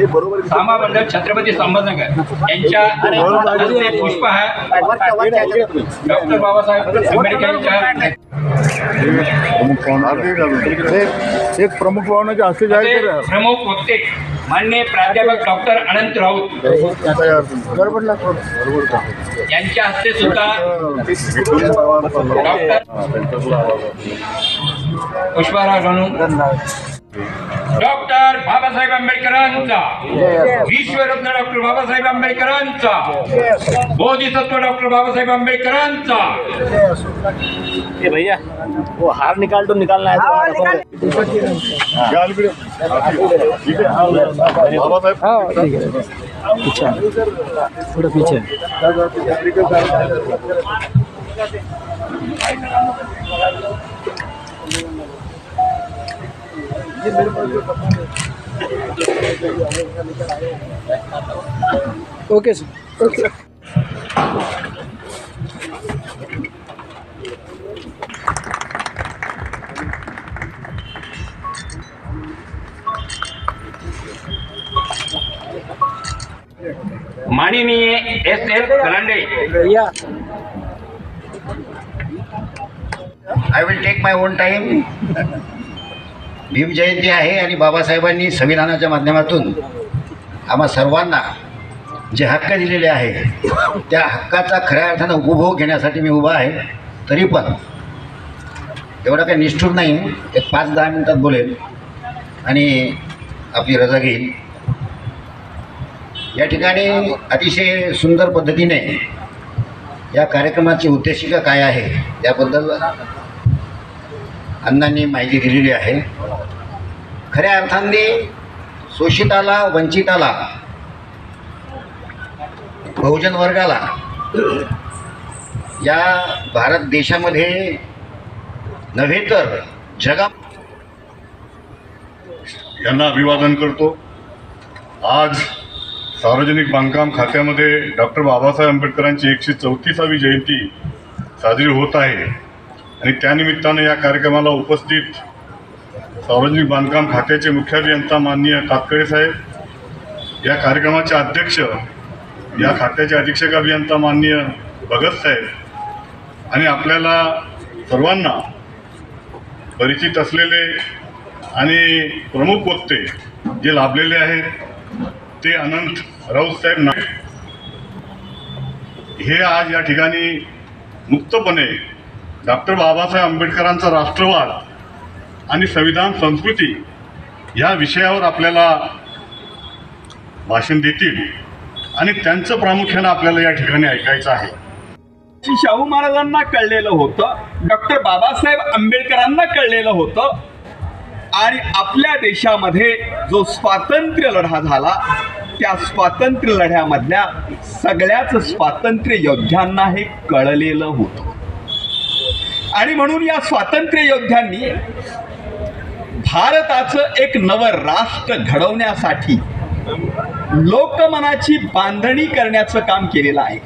सामा मंडळ छत्रपती संभाजीनगर. यांच्या पुष्पहार डॉक्टर बाबासाहेब आंबेडकर यांच्या प्रमुख पाहुणे एक- एक प्रमुख पाहुण्याचे हस्ते जाहीर करा प्रमुख वक्ते मान्य प्राध्यापक डॉक्टर अनंत राऊत? यांच्या हस्ते सुद्धा. डॉक्टर हा, त्यांच्याकडून आवाज आहे. पुष्पहार घालून डॉक्टर बाबासाहेब आंबेडकरांचा. विश्वरत्न डॉक्टर बाबासाहेब आंबेडकरांचा. बोधिसत्व डॉक्टर बाबासाहेब आंबेडकरांचा. ए भैया वो हार निकाल तो निकालना है तो या अलीकडे. ठीक आहे. बाबासाहेब थोड़ा पीछे। ओके ఓకే సార్ ఓకే மணினியே எஸ் எஸ் கலண்டே ஐயா I will take my own time. जयंती आहे आणि बाबासाहेबांनी संविधानाच्या माध्यमातून आम्हा सर्वांना जे हक्क दिलेले आहे त्या हक्काचा खऱ्या अर्थानं उपभोग घेण्यासाठी मी उभा आहे. तरी पण एवढा काही निष्ठूर नाही. एक पाच दहा मिनटात बोलेल आणि आपली रजा घेईल. या ठिकाणी अतिशय सुंदर पद्धतीने या कार्यक्रमाची उद्देशिका काय आहे याबद्दल अण्णांनी माहिती दिलेली आहे. खऱ्या अर्थाने शोषिताला वंचिताला बहुजन वर्गाला या भारत देशामध्ये नव्हे तर जगा यांना अभिवादन करतो. आज सार्वजनिक बांधकाम खात्यामध्ये डॉक्टर बाबासाहेब आंबेडकरांची एकशे चौतीसावी जयंती साजरी होत आहे. आणि त्यानिमित्तानं या कार्यक्रमाला उपस्थित सार्वजनिक बांधकाम खात्याचे मुख्य अभियंता माननीय तातकडे साहेब या कार्यक्रमाचे अध्यक्ष या खात्याचे अधीक्षक अभियंता माननीय भगत साहेब आणि आपल्याला सर्वांना परिचित असलेले आणि प्रमुख वक्ते जे लाभलेले आहेत ते अनंत राऊत साहेब नाईक. हे आज या ठिकाणी मुक्तपणे डॉक्टर बाबासाहेब आंबेडकरांचा राष्ट्रवाद आणि संविधान संस्कृती या विषयावर आपल्याला भाषण देतील आणि त्यांचं प्रामुख्यानं आपल्याला या ठिकाणी ऐकायचं आहे. शाहू महाराजांना कळलेलं होतं डॉक्टर बाबासाहेब आंबेडकरांना कळलेलं होतं आणि आपल्या देशामध्ये जो स्वातंत्र्य लढा झाला त्या स्वातंत्र्य लढ्यामधल्या सगळ्याच स्वातंत्र्य योद्ध्यांना हे कळलेलं होतं. आणि म्हणून या स्वातंत्र्य योद्ध्यांनी भारताचं एक नवं राष्ट्र घडवण्यासाठी लोकमनाची बांधणी करण्याचं काम केलेलं आहे.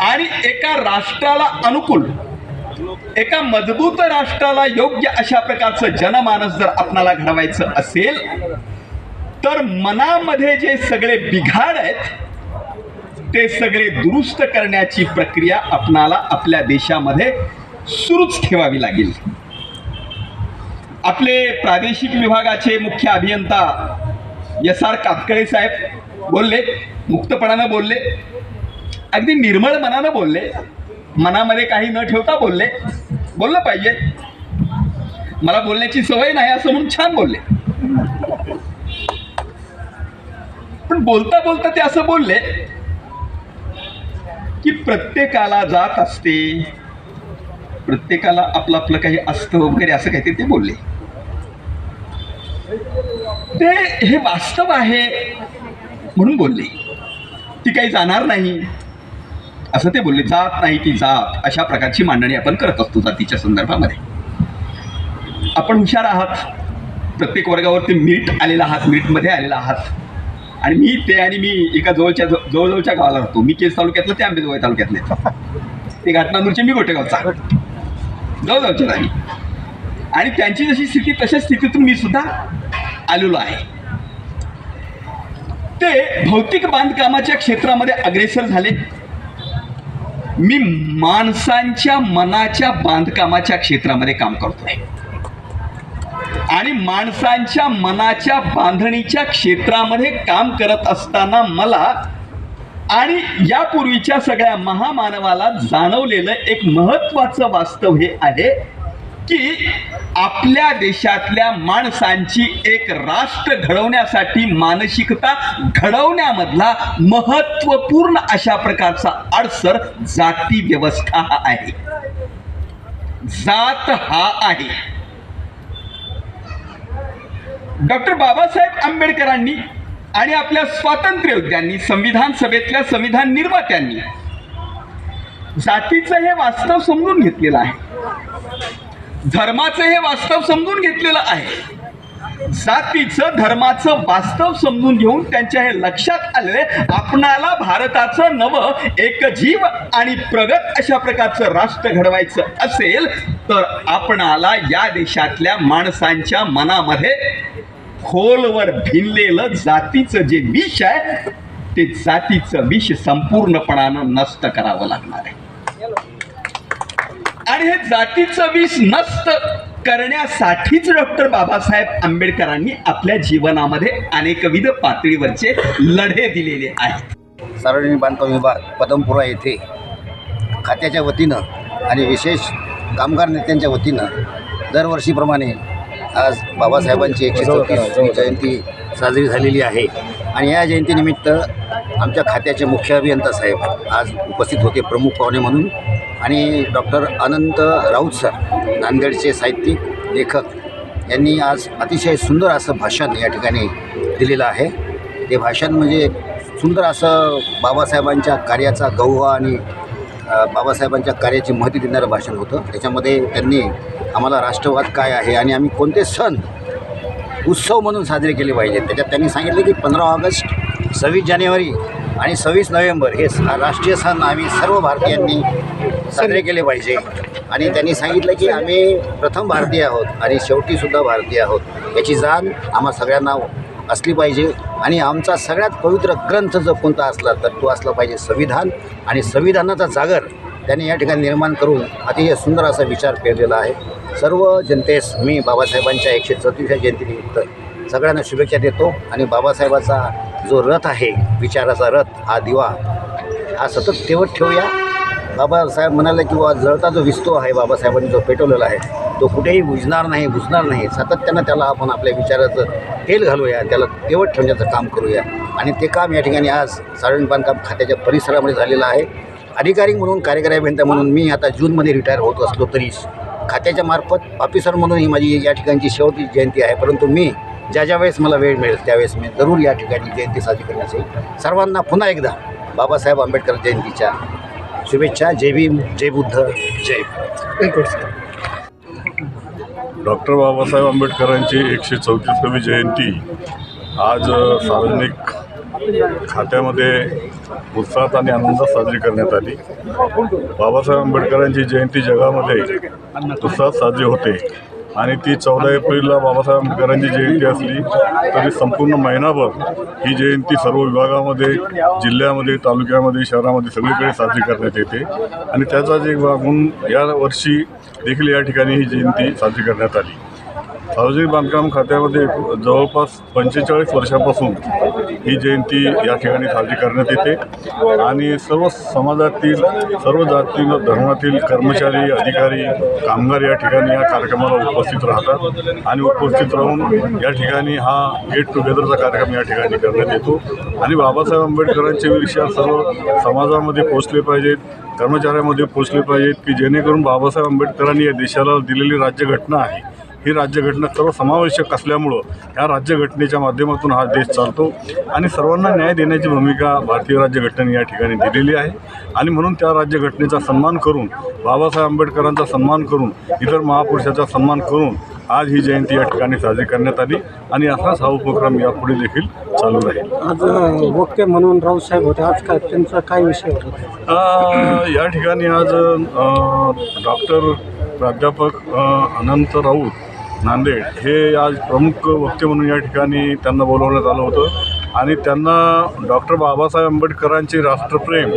आणि एका राष्ट्राला अनुकूल एका मजबूत राष्ट्राला योग्य अशा प्रकारचं जनमानस जर आपणाला घडवायचं असेल तर मनामध्ये जे सगळे बिघाड आहेत ते सगळे दुरुस्त करण्याची प्रक्रिया आपणाला आपल्या देशामध्ये सुरूच ठेवावी लागेल. आपले प्रादेशिक विभागाचे मुख्य अभियंता एस आर कातकळे साहेब बोलले मुक्तपणानं बोलले अगदी निर्मळ मनानं बोलले मनामध्ये काही न ठेवता बोलले बोललं पाहिजे. मला बोलण्याची सवय नाही असं म्हणून छान बोलले. पण बोलता बोलता ते असं बोलले प्रत्येकाला जात असते. प्रत्येकाला आपलं आपलं काही असतं वगैरे असं काहीतरी ते बोलले. ते हे वास्तव आहे म्हणून बोलले. ती काही जाणार नाही. असं ते बोलले जात नाही ती जात. अशा प्रकारची मांडणी आपण करत असतो जातीच्या संदर्भामध्ये. आपण हुशार आहात. प्रत्येक वर्गावरती मीठ आलेला आहात मीठमध्ये आलेला आहात. आणि मी ते आणि मी एका जवळच्या जवळजवळच्या गावाला राहतो. मी केस तालुक्यातलं ते आंबेजोगाई तालुक्यातले ते घाटनांदूरचे मी गोटेगावचा. जवळजवळच्या नाही. आणि त्यांची जशी स्थिती तशा स्थितीतून मी सुद्धा आलेलो आहे. ते भौतिक बांधकामाच्या क्षेत्रामध्ये अग्रेसर झाले. मी माणसांच्या मनाच्या बांधकामाच्या क्षेत्रामध्ये काम करतोय. आणि माणसांच्या मनाच्या बांधणीच्या क्षेत्रामध्ये काम करत असताना मला आणि यापूर्वीच्या सगळ्या महामानवाला जाणवलेलं एक महत्वाचं वास्तव हे आहे की आपल्या देशातल्या माणसांची एक राष्ट्र घडवण्यासाठी मानसिकता घडवण्यामधला महत्त्वपूर्ण अशा प्रकारचा अडसर जाती व्यवस्था हा आहे. जात हा आहे. डॉक्टर बाबासाहेब आंबेडकरांनी आणि आपल्या स्वातंत्र्ययोद्ध्यांनी संविधान सभेतल्या संविधान निर्मात्यांनी जातीचं हे वास्तव समजून घेतलेलं आहे. धर्माचं हे वास्तव समजून घेतलेलं आहे. जातीचं धर्माचं वास्तव समजून घेऊन त्यांच्या हे लक्षात आले आपणाला भारताचं नवं एकजीव आणि प्रगत अशा प्रकारचं राष्ट्र घडवायचं असेल तर आपणाला या देशातल्या माणसांच्या मनामध्ये खोलवर भिनलेलं जातीचं जे विष आहे ते जातीचं विष संपूर्णपणानं नष्ट करावं लागणार आहे. आणि हे जातीचं विष नष्ट करण्यासाठीच डॉक्टर बाबासाहेब आंबेडकरांनी आपल्या जीवनामध्ये अनेकविध पातळीवरचे लढे दिलेले आहेत. सार्वजनिक बांधकाम विभाग पदमपुरा येथे खात्याच्या वतीनं आणि विशेष कामगार नेत्यांच्या वतीनं दरवर्षीप्रमाणे आज बाबासाहेबांची एकशे चौतीसवी जयंती साजरी झालेली आहे. आणि या जयंतीनिमित्त आमच्या खात्याचे मुख्य अभियंता साहेब आज उपस्थित होते प्रमुख पाहुणे म्हणून. आणि डॉक्टर अनंत राऊत सर नांदेडचे साहित्यिक लेखक यांनी आज अतिशय सुंदर असं भाषण या ठिकाणी दिलेलं आहे. ते भाषण म्हणजे सुंदर असं बाबासाहेबांच्या कार्याचा गौवा आणि बाबासाहेबांच्या कार्याची महती देणारं भाषण होतं. त्याच्यामध्ये त्यांनी आम्हाला राष्ट्रवाद काय आहे आणि आम्ही कोणते सण उत्सव म्हणून साजरे केले पाहिजेत त्याच्यात त्यांनी सांगितलं की पंधरा ऑगस्ट सव्वीस जानेवारी आणि सव्वीस नोव्हेंबर हे राष्ट्रीय सण आम्ही सर्व भारतीयांनी साजरे केले पाहिजे. आणि त्यांनी सांगितलं की आम्ही प्रथम भारतीय आहोत आणि शेवटीसुद्धा भारतीय आहोत. याची जाण आम्हा सगळ्यांना असली पाहिजे. आणि आमचा सगळ्यात पवित्र ग्रंथ जर कोणता असला तर तो असला पाहिजे संविधान. आणि संविधानाचा जागर त्यांनी या ठिकाणी निर्माण करून अतिशय सुंदर असा विचार पेरलेला आहे. सर्व जनतेस मी बाबासाहेबांच्या एकशे चौतीसव्या जयंतीनिमित्त सगळ्यांना शुभेच्छा देतो. आणि बाबासाहेबाचा जो रथ आहे विचाराचा रथ हा दिवा हा सतत तेवत ठेवूया. बाबासाहेब म्हणाले की बुवा जळता जो विस्तो आहे बाबासाहेबांनी जो पेटवलेला आहे तो कुठेही बुजणार नाही बुजणार नाही. सातत्यानं त्याला आपण आपल्या विचाराचं तेल घालूया त्याला तेवत ठेवण्याचं काम करूया. आणि ते काम या ठिकाणी आज सार्वजनिक बांधकाम खात्याच्या परिसरामध्ये झालेलं आहे. अधिकारी म्हणून कार्यकारी अभियंता म्हणून मी आता जूनमध्ये रिटायर होत असलो तरी खात्याच्या मार्फत ऑफिसर म्हणून ही माझी या ठिकाणची शेवटी जयंती आहे. परंतु मी ज्या ज्या वेळेस मला वेळ मिळेल त्यावेळेस मी जरूर या ठिकाणी जयंती साजरी करण्यास येईल. सर्वांना पुन्हा एकदा बाबासाहेब आंबेडकर जयंतीच्या शुभेच्छा. जय भीम जय बुद्ध जय डॉक्टर बाबासाहेब आंबेडकरांची एकशे चौतीसावी जयंती आज सार्वजनिक खात्यामध्ये उत्साहात आणि आनंदात साजरी करण्यात आली. बाबासाहेब आंबेडकरांची जयंती जगामध्ये उत्साहात साजरी होते आणि ती चौदा एप्रिलला बाबासाहेब आंबेडकरांची जयंती असली तरी संपूर्ण महिनाभर ही जयंती सर्व विभागामध्ये जिल्ह्यामध्ये तालुक्यामध्ये शहरामध्ये सगळीकडे साजरी करण्यात येते. आणि त्याचाच एक भाग म्हणून या वर्षी देखील या ठिकाणी ही जयंती साजरी करण्यात आली. सार्वजनिक बांधकाम खात्यामध्ये जवळपास पंचेचाळीस वर्षापासून ही जयंती या ठिकाणी साजरी करण्यात येते आणि सर्व समाजातील सर्व जाती व धर्मातील कर्मचारी अधिकारी कामगार या ठिकाणी या कार्यक्रमाला उपस्थित राहतात आणि उपस्थित राहून या ठिकाणी हा गेट टुगेदरचा कार्यक्रम या ठिकाणी करण्यात येतो. आणि बाबासाहेब आंबेडकरांचे विचार सर्व समाजामध्ये पोचले पाहिजेत. कर्मचाऱ्यामध्ये पोचले पाहिजेत की जेणेकरून बाबासाहेब आंबेडकरांनी या देशाला दिलेली राज्यघटना आहे. ही राज्यघटना सर्वसमावेशक असल्यामुळं या राज्यघटनेच्या माध्यमातून हा देश चालतो आणि सर्वांना न्याय देण्याची भूमिका भारतीय राज्यघटनेने या ठिकाणी दिलेली आहे. आणि म्हणून त्या राज्यघटनेचा सन्मान करून बाबासाहेब आंबेडकरांचा सन्मान करून इतर महापुरुषाचा सन्मान करून आज ही जयंती या ठिकाणी साजरी करण्यात आली. आणि असाच हा उपक्रम यापुढे देखील चालू राहील आज अ, वक्ते म्हणून राऊतसाहेब होते. आज काय त्यांचा काय विषय होता? अ, या ठिकाणी आज डॉक्टर प्राध्यापक अ, अनंत राऊत नांदेड हे आज प्रमुख वक्ते म्हणून या ठिकाणी त्यांना बोलवण्यात आलं होतं. आणि त्यांना डॉक्टर बाबासाहेब आंबेडकरांचे राष्ट्रप्रेम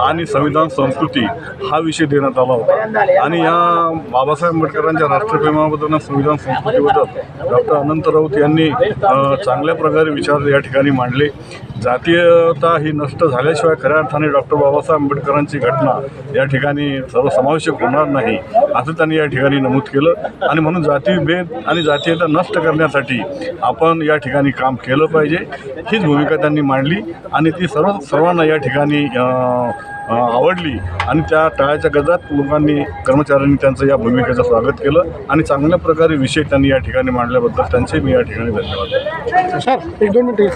आणि संविधान संस्कृती हा विषय देण्यात आला होता. आणि या बाबासाहेब आंबेडकरांच्या राष्ट्रप्रेमाबद्दल आणि संविधान संस्कृतीबद्दल डॉक्टर अनंत राऊत यांनी चांगल्या प्रकारे विचार या ठिकाणी मांडले. जातीयता ही नष्ट झाल्याशिवाय खऱ्या अर्थाने डॉक्टर बाबासाहेब आंबेडकरांची घटना या ठिकाणी सर्वसमावेशक होणार नाही असं त्यांनी या ठिकाणी नमूद केलं. आणि म्हणून जातीभेद आणि जातीयता नष्ट करण्यासाठी आपण या ठिकाणी काम केलं पाहिजे. हीच भूमिका त्यांनी मांडली आणि ती सर्व सर्वांना या ठिकाणी आवडली. आणि त्या टाळ्याच्या गजात लोकांनी कर्मचाऱ्यांनी त्यांचं या भूमिकेचं स्वागत केलं आणि चांगल्या प्रकारे विषय त्यांनी या ठिकाणी मांडल्याबद्दल त्यांचे मी या ठिकाणी धन्यवाद सर एक दोन मिनिट.